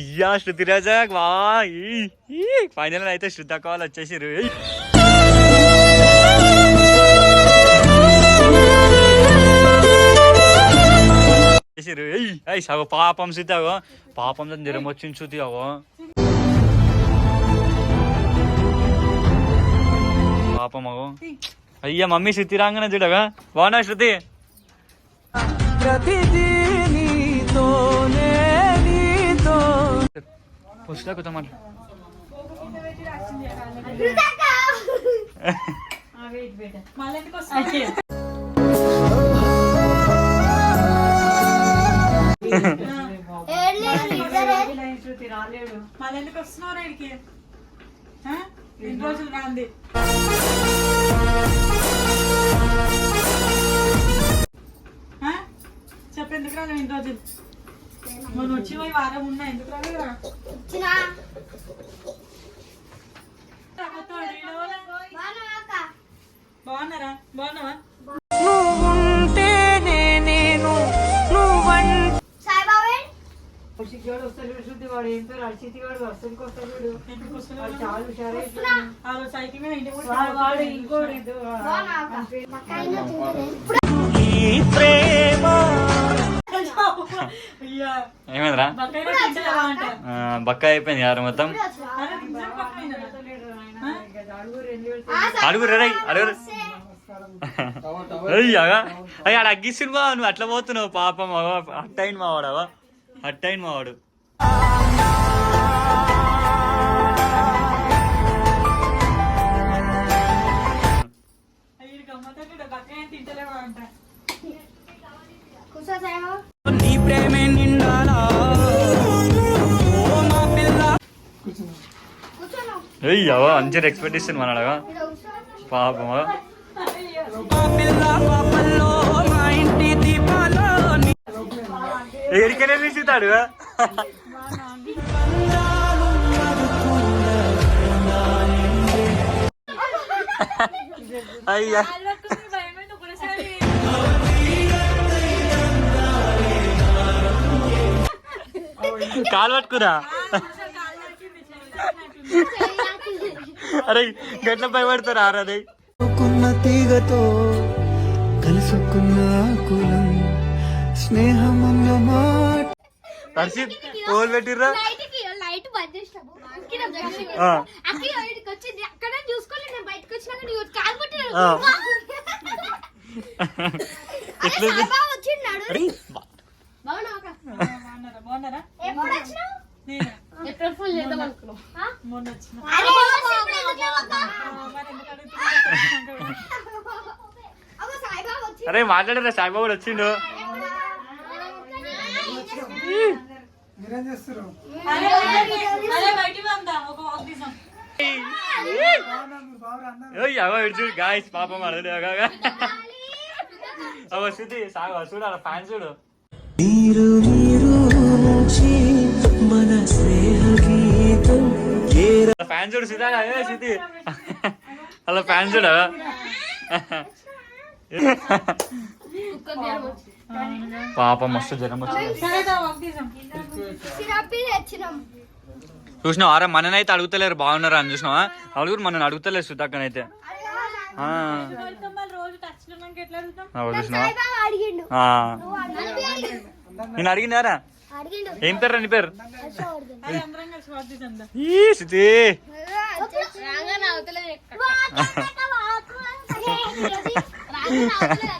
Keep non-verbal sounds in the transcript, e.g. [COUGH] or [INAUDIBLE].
అయ్యా శృతి రాజా వా ఫైనల్ అయితే శృద్ధ కాల్ వచ్చేసిరు ఏయ్. చేసిరు సగో పాపం శృతి పాపం దాని జ్వరం వచ్చింది శృతి అగో పాపం అగో అయ్యా మమ్మీ శృతి రాగానే చూడగా బాగున్నా శృతి? వస్తా కొత్త మాట మళ్ళీ మళ్ళీ ఎందుకు వస్తున్నావు రైడ్కి రోజులు రాంది రోజులు మొన్న వచ్చి పోయి వారం ఉన్నా ఎందుకు రాలేదా? బాగున్నారా? బాగున్నావా? ఆ రోజు సైకిల్ మీద ఇంటికి కూడా అయ్యా ఏమైందిరా బకాయి ఆ, బక్క అయిపోయింది యారు మొత్తం? అడుగురు రే అడుగురు అయ్యాగా అయ్యి ఆడ అగ్గిస్తుంది బా నువ్వు అట్లా పోతున్నావు పాపం. అగో అట్టయిన మావాడవా అట్టయిన మావాడు. అయ్యావా మంచి ఎక్స్పెక్టేషన్ మనడగా పాపం ఎడికనే తీసితాడు అయ్యా. కాలు పట్టుకురా. అరే గట్ల భయపడతారా అరే తీగతో కలుసుకున్న కులం స్నేహమన్న మాట హర్షిత్ ఓల్ పెట్టిర్రా. లైట్కి లైట్ బంద్ చేసినాము కింద జంక్షన్ ఆ. అక్కడ బయటకు వచ్చింది. అక్కడ చూసుకోలేదు నేను బయటకు వచ్చినాక నీకు కాలు పట్టిన ఆ. [LAUGHS] అరే సాయిబాబా వచ్చిన్నాడు అరే బాగున్నావా అక్క? బాగున్నారా? బాగున్నారా? ఎప్పుడు వచ్చినావు? ఏప్రిల్ ఫుల్ చేద్దాం అనుకున్నాం. అరే మాట్లాడరా సాయిబాబు వచ్చిండు. చూడు గాయస్ పాపం అడలే అవ శృతి సాగు చూడు అలా ఫ్యాన్ చూడు. ఫ్యాన్ చూడు సుధా ఏ శృతి అలా ఫ్యాన్ చూడు. పాపం మస్తు జ్వరం వచ్చింది. చూసినావు? ఆరా మననైతే అడుగుతలేరు బాగున్నారు అని చూసినావా? అడుగురు మనని అడుగుతలేరు నన్ను అడిగిండు నేను అడిగినారా? అడిగిండు ఏం పేరు నీ పేరు. ఈ శృతి రాగా